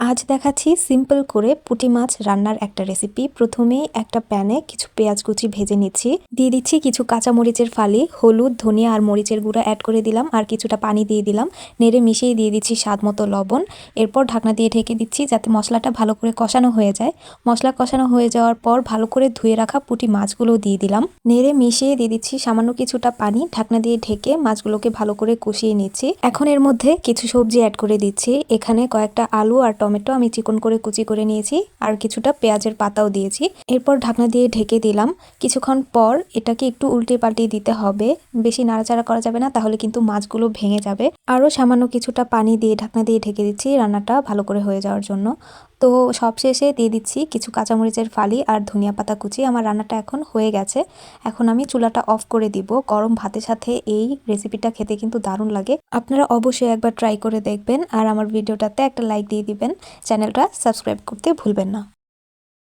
আজ দেখাচ্ছি সিম্পল করে পুঁটি মাছ রান্নার একটা রেসিপি প্রথমেই একটা প্যানে কিছু পেঁয়াজ কুচি ভেজে নিচ্ছি। দিয়ে দিচ্ছি কিছু কাঁচা মরিচের ফালি, হলুদ, ধনিয়া আর মরিচের গুঁড়া অ্যাড করে দিলাম আর কিছুটা পানি দিয়ে দিলাম। নেড়ে মিশিয়ে দিয়ে দিচ্ছি স্বাদ মতো লবণ। এরপর ঢাকনা দিয়ে ঢেকে দিচ্ছি যাতে মশলাটা ভালো করে কষানো হয়ে যায়। মশলা কষানো হয়ে যাওয়ার পর ভালো করে ধুয়ে রাখা পুঁটি মাছগুলো দিয়ে দিলাম। নেড়ে মিশিয়ে দিয়ে দিচ্ছি সামান্য কিছুটা পানি। ঢাকনা দিয়ে ঢেকে মাছগুলোকে ভালো করে কষিয়ে নিচ্ছি। এখন এর মধ্যে কিছু সবজি অ্যাড করে দিচ্ছি। এখানে কয়েকটা আলু আর টমেটো আমি চিকন করে কুচি করে নিয়েছি আর কিছুটা পেঁয়াজের পাতাও দিয়েছি। এরপর ঢাকনা দিয়ে ঢেকে দিলাম। কিছুক্ষণ পর এটাকে একটু উল্টে পাল্টে দিতে হবে। বেশি নাড়াচাড়া করা যাবে না, তাহলে কিন্তু মাছগুলো ভেঙে যাবে। আরও সামান্য কিছুটা পানি দিয়ে ঢাকনা দিয়ে ঢেকে দিচ্ছি রান্নাটা ভালো করে হয়ে যাওয়ার জন্য। তো সবশেষে দিয়ে দিচ্ছি কিছু কাঁচামরিচের ফালি আর ধনিয়া পাতা কুচি। আমার রান্নাটা এখন হয়ে গেছে। এখন আমি চুলাটা অফ করে দিব। গরম ভাতের সাথে এই রেসিপিটা খেতে কিন্তু দারুণ লাগে। আপনারা অবশ্যই একবার ট্রাই করে দেখবেন। আর আমার ভিডিওটাতে একটা লাইক দিয়ে দিবেন। চ্যানেলটা সাবস্ক্রাইব করতে ভুলবেন না।